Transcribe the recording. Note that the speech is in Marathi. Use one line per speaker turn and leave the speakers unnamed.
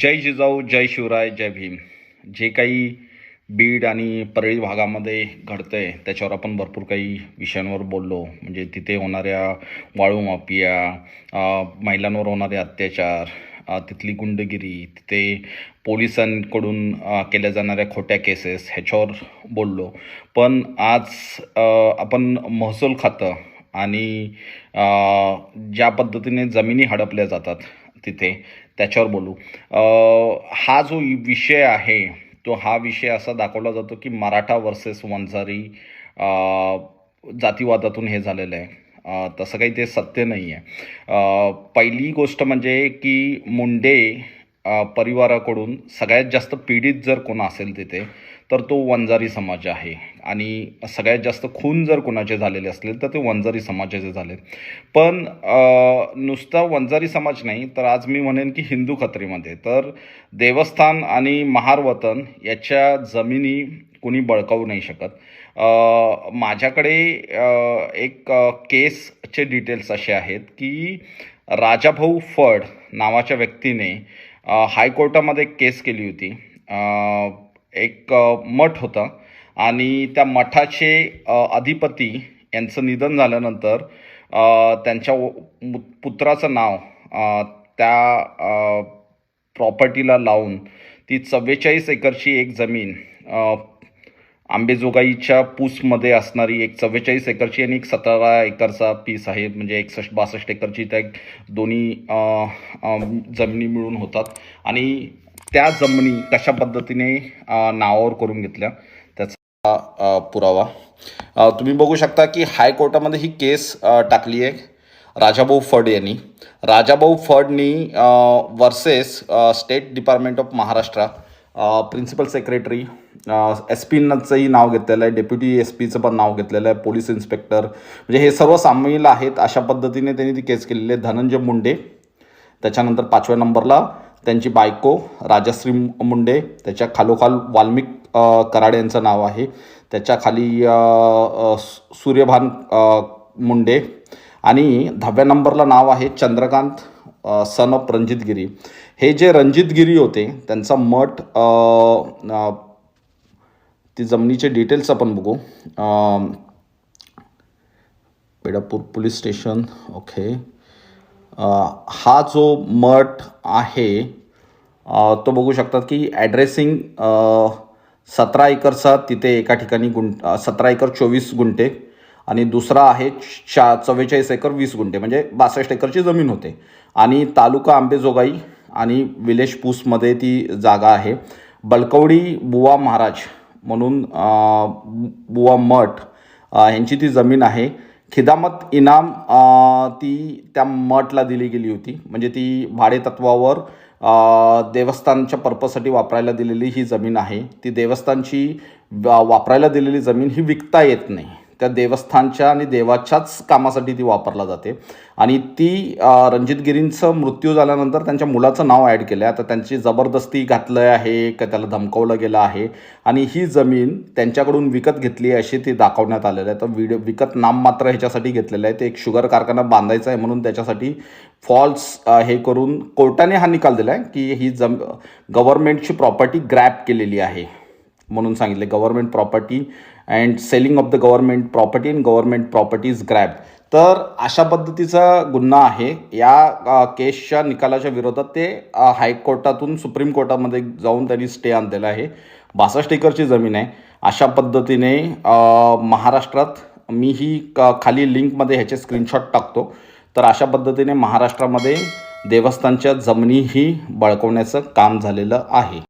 जय जिजाऊ जय शिवराय जय भीम. जे काही बीड आणि परळी भागामध्ये घडतं आहे त्याच्यावर आपण भरपूर काही विषयांवर बोललो. म्हणजे तिथे होणाऱ्या वाळू माफिया महिलांवर होणारे अत्याचार तिथली गुंडगिरी तिथे पोलिसांकडून केल्या जाणाऱ्या खोट्या केसेस ह्याच्यावर बोललो. पण आज आपण महसूल खातं आणि ज्या पद्धतीने जमिनी हडपल्या जातात तिथे. त्याच्यावर बोलू. हा जो विषय आहे तो हा विषय असा दाखवला जातो की मराठा वर्सेस वंजारी जातीवादातून हे झालेलं आहे. तसं काही ते सत्य नाही आहे पहिली गोष्ट म्हणजे की मुंडे परिवाराकडून सगळ्यात जास्त पीडित जर कोण असेल तिथे तर तो वंजारी समाज आहे. आणि सगळ्यात जास्त खून जर कोणाचे झालेले असतील तर ते वंजारी समाजाचे झाले पण नुसता वंजारी समाज नाही तर आज मी म्हणेन की हिंदू खत्रीमध्ये. तर देवस्थान आणि महार वतन याच्या जमिनी कोणी बळकावू नाही शकत. माझ्याकडे एक केसचे डिटेल्स असे आहेत की राजाभाऊ फड नावाच्या व्यक्तीने हायकोर्टामध्ये एक केस केली होती. एक मठ होता आणि त्या मठाचे अधिपती यांचं निधन झाल्यानंतर त्यांच्या पुत्राचं नाव त्या प्रॉपर्टीला लावून ती चव्वेचाळीस एकरची एक जमीन आंबेजोगाईच्या पूसमध्ये असणारी एक चव्वेचाळीस एकरची आणि एक सतरा एकरचा पीस आहे. म्हणजे एकसष्ट बासष्ट एकरची त्या दोन्ही जमिनी मिळून होतात. आणि त्या जमिनी कशा पद्धतीने नावावर करून घेतल्या त्याचा पुरावा. तुम्ही बघू शकता की हायकोर्टामध्ये ही केस टाकली आहे. राजाभाऊ फड यांनी. Rajabhau फडनी versus state department of Maharashtra principal secretary S पीचंही नाव घेतलेलं आहे डेप्युटी एस पीचं पण नाव घेतलेलं आहे पोलीस इन्स्पेक्टर म्हणजे हे सर्व सामील आहेत अशा पद्धतीने त्यांनी ती केस केलेली आहे. धनंजय मुंडे त्याच्यानंतर पाचव्या नंबरला त्यांची बायको राजश्री मुंडे त्याच्या खालोखाल वाल्मिक कराड यांचं नाव आहे. त्याच्याखाली सूर्यभान मुंडे. आणि दहाव्या नंबरला नाव आहे चंद्रकांत सन ऑफ रणजितगिरी हे जे रणजितगिरी होते त्यांचा मठ ती जमिनीचे डिटेल्स आपण बघू. अ, बेडापूर पोलीस स्टेशन ओके. हा जो मठ आहे तो बघू शकतात की ॲड्रेसिंग सतरा एकरचा तिथे एका ठिकाणी गुंट सतरा एकर चोवीस गुंठे. आणि दुसरा आहे चा चव्वेचाळीस एकर वीस गुंठे म्हणजे बासष्ट एकरची जमीन होते. आणि तालुका आंबेजोगाई आणि विलेश पूसमध्ये ती जागा आहे. बलकवडी बुवा महाराज म्हणून बुवा मठ यांची ह्यांची ती जमीन आहे. खिदामत इनाम ती त्या मठला दिली गेली होती. म्हणजे ती भाडेतत्वावर देवस्थानच्या पर्पजसाठी वापरायला दिलेली ही जमीन आहे. ती देवस्थानची वापरायला दिलेली जमीन ही विकता येत नाही. त्या देवस्थानच्या आणि देवाच्याच कामासाठी ती वापरला जाते. आणि ती रणजितगिरींचं मृत्यू झाल्यानंतर त्यांच्या मुलाचं नाव ॲड केलं आहे आता त्यांची जबरदस्ती घातलं आहे का त्याला धमकवलं गेलं आहे. आणि ही जमीन त्यांच्याकडून विकत घेतली आहे अशी ती दाखवण्यात आलेलं आहे. तर व्हिडिओ विकत नाममात्र ह्याच्यासाठी घेतलेलं आहे. ते एक शुगर कारखाना बांधायचा आहे म्हणून त्याच्यासाठी फॉल्स हे करून कोर्टाने हा निकाल दिला आहे की ही जम गव्हर्नमेंटची प्रॉपर्टी ग्रॅप केलेली आहे. म्हणून सांगितले government property and selling of the government property and government properties grab. तर अशा पद्धतीचा गुन्हा आहे. या केसच्या निकालाच्या विरोधात ते हायकोर्टातून सुप्रीम कोर्टामध्ये जाऊन त्यांनी स्टे आणलेला आहे. बासष्ट एकरची जमीन आहे. अशा पद्धतीने महाराष्ट्रात मी ही क खाली लिंकमध्ये ह्याचे स्क्रीनशॉट टाकतो. तर अशा पद्धतीने महाराष्ट्रामध्ये देवस्थानच्या जमिनीही बळकवण्याचं काम झालेलं आहे.